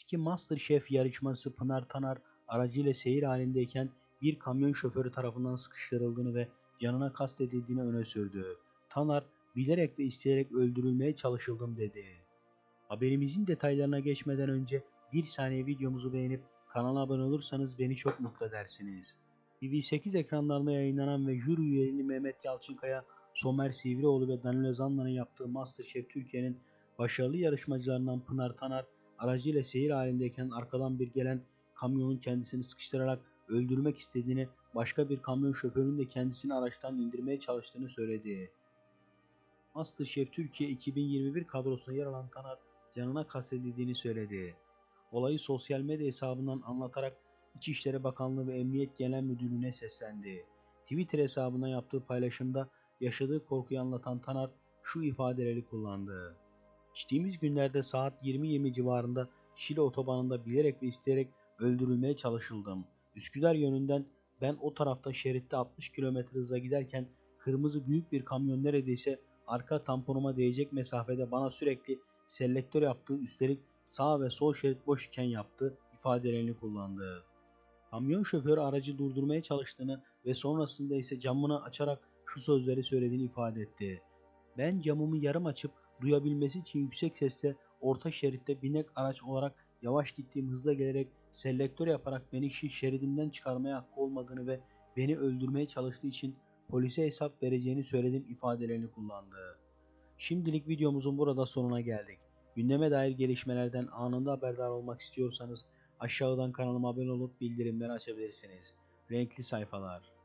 eski Masterchef yarışması Pınar Tanar aracıyla seyir halindeyken bir kamyon şoförü tarafından sıkıştırıldığını ve canına kastedildiğini öne sürdü. Tanar bilerek ve isteyerek öldürülmeye çalışıldım dedi. Haberimizin detaylarına geçmeden önce bir saniye videomuzu beğenip kanala abone olursanız beni çok mutlu edersiniz. TV8 ekranlarında yayınlanan ve jüri üyeliğini Mehmet Yalçınkaya, Somer Sivrioğlu ve Danilo Zanna'nın yaptığı Masterchef Türkiye'nin başarılı yarışmacılarından Pınar Tanar aracıyla seyir halindeyken arkadan bir gelen kamyonun kendisini sıkıştırarak öldürmek istediğini, başka bir kamyon şoförünün de kendisini araçtan indirmeye çalıştığını söyledi. Masterchef Türkiye 2021 kadrosuna yer alan Taner canına kastedildiğini söyledi. Olayı sosyal medya hesabından anlatarak İçişleri Bakanlığı ve Emniyet Genel Müdürlüğü'ne seslendi. Twitter hesabına yaptığı paylaşımda yaşadığı korkuyu anlatan Taner şu ifadeleri kullandı. Geçtiğimiz günlerde saat 20.20 civarında Şile otobanında bilerek ve isteyerek öldürülmeye çalışıldım. Üsküdar yönünden ben o tarafta şeritte 60 km hızla giderken kırmızı büyük bir kamyon neredeyse arka tamponuma değecek mesafede bana sürekli selektör yaptı üstelik sağ ve sol şerit boş iken yaptı ifadelerini kullandı. Kamyon şoförü aracı durdurmaya çalıştığını ve sonrasında ise camını açarak şu sözleri söylediğini ifade etti. Ben camımı yarım açıp duyabilmesi için yüksek sesle orta şeritte binek araç olarak yavaş gittiğim hızla gelerek selektör yaparak beni şeridimden çıkarmaya hakkı olmadığını ve beni öldürmeye çalıştığı için polise hesap vereceğini söyledim ifadelerini kullandı. Şimdilik videomuzun burada sonuna geldik. Gündeme dair gelişmelerden anında haberdar olmak istiyorsanız aşağıdan kanalıma abone olup bildirimleri açabilirsiniz. Renkli sayfalar.